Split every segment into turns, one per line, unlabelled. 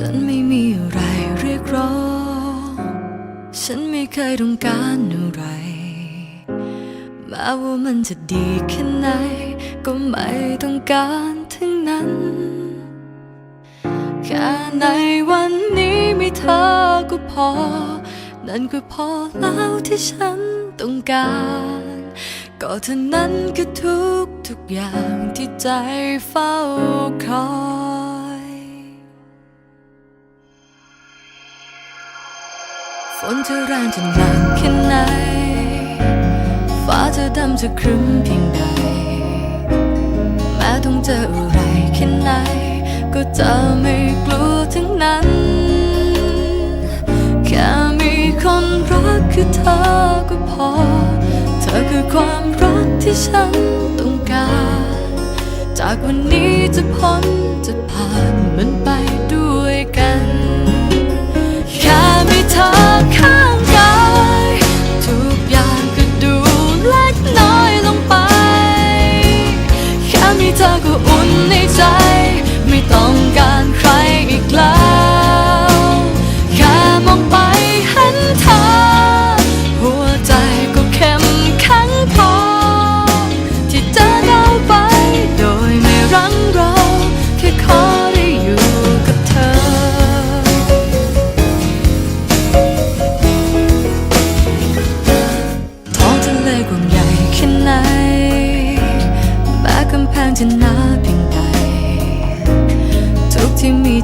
ฉันไม่มีอะไรเรียกร้อง ฉันไม่เคยต้องการอะไร แม้ว่ามันจะดีแค่ไหน ก็ไม่ต้องการทั้งนั้น แค่ในวันนี้มีเธอก็พอ นั่นก็พอแล้วที่ฉันต้องการ ก็เท่านั้นก็ทุกทุกอย่างที่ใจเฝ้าคอย ฝนจะแรงจะหนักแค่ไหน ฟ้าจะดำจะครึ้มเพียงใด แม้ต้องเจออะไรแค่ไหน ก็จะไม่กลัวทั้งนั้น แค่มีคนรักคือเธอก็พอ เธอคือความรักที่ฉันต้องการ จากวันนี้จะพ้นจะผ่านมันไปด้วย ก็อุ่นในใจ ไม่ต้องการใครอีกแล้ว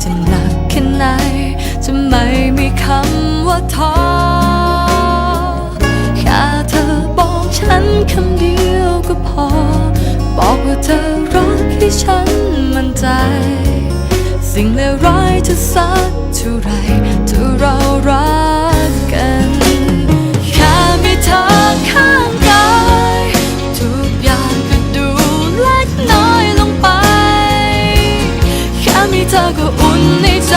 จะหนักแค่ไหน จะไม่มีคำว่าท้อแค่เธอบอกฉันคำเดียวก็พอ บอกว่าเธอรักให้ฉันมั่นใจ สิ่งเลวร้ายจะสักเท่าไรเธอเรารัก ก็อุ่นในใจ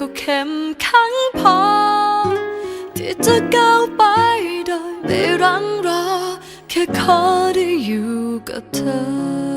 ก็เข้มแข็งพอ ที่จะก้าวไปโดยไม่รังรอ แค่ขอได้อยู่กับเธอ